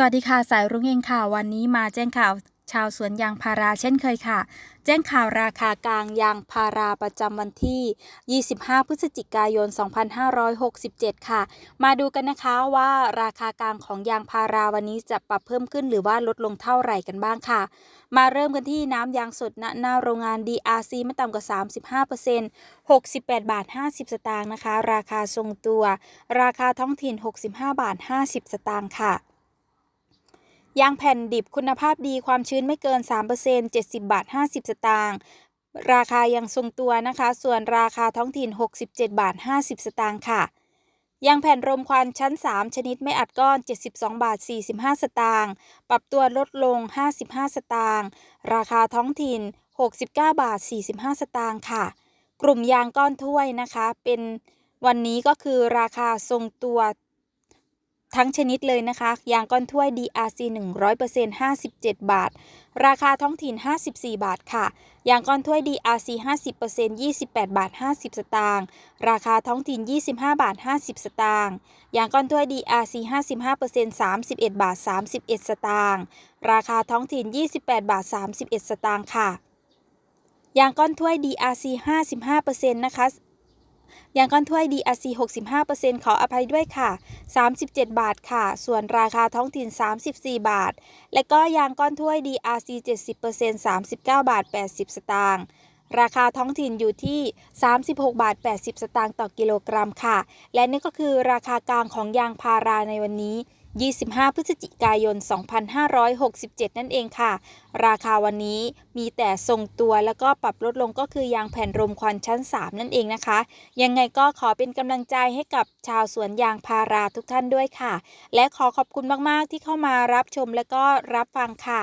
สวัสดีค่ะ สายรุ้งเองค่ะ วันนี้มาแจ้งข่าวชาวสวนยางพาราเช่นเคยค่ะ แจ้งข่าวราคากลางยางพาราประจำวันที่ 25 พฤศจิกายน 2567 ค่ะ มาดูกันนะคะว่าราคากลางของยางพาราวันนี้จะปรับเพิ่มขึ้นหรือว่าลดลงเท่าไหร่กันบ้างค่ะ มาเริ่มกันที่น้ำยางสดณหน้าโรงงาน DRC ไม่ต่ำกว่า 35% 68 บาท 50 สตางค์นะคะ ราคาทรงตัว ราคาท้องถิ่น 65 บาท 50 สตางค์ค่ะ ยางแผ่นดิบคุณภาพดีความชื้นไม่เกิน 3% 70 บาท 50 สตางค์ราคายังทรงตัวนะคะ ส่วนราคาท้องถิ่น 67 บาท 50 สตางค์ค่ะ ยางแผ่นรมควันชั้น 3 ชนิดไม่อัดก้อน 72 บาท 45 สตางค์ ปรับตัวลดลง 55 สตางค์ ราคาท้องถิ่น 69 บาท 45 สตางค์ค่ะ กลุ่มยางก้อนถ้วยนะคะ เป็นวันนี้ก็คือราคาทรงตัว ทั้งชนิดเลยนะคะยางก้อนถ้วย DRC 100% 57 บาท ราคาท้องถิ่น 54 บาทค่ะยางก้อนถ้วย DRC 50% 28 บาท 50 สตางค์ราคาท้องถิ่น 25 บาท 50 สตางค์ยางก้อนถ้วย DRC 55% 31 บาท 31 สตางค์ราคาท้องถิ่น 28 บาท 31 สตางค์ค่ะยางก้อนถ้วย DRC 55%นะคะ ยางก้อนถ้วย DRC 65%ขออภัยด้วยค่ะ 37 บาทค่ะ ส่วนราคาท้องถิ่น 34 บาท และก็ยางก้อนถ้วย DRC 70% 39 บาท 80 สตางค์ราคาท้องถิ่นอยู่ที่ 36 บาท 80 สตางค์ต่อกิโลกรัมค่ะ และนี่ก็คือราคากลางของยางพาราในวันนี้ 25 พฤศจิกายน 2567 นั่นเองค่ะ ราคาวันนี้มีแต่ทรงตัวแล้วก็ปรับลดลงก็คือยางแผ่นรมควันชั้น 3 นั่นเองนะคะ ยังไงก็ขอเป็นกำลังใจให้กับชาวสวนยางพาราทุกท่านด้วยค่ะ และขอขอบคุณมาก ๆ ที่เข้ามารับชมและก็รับฟังค่ะ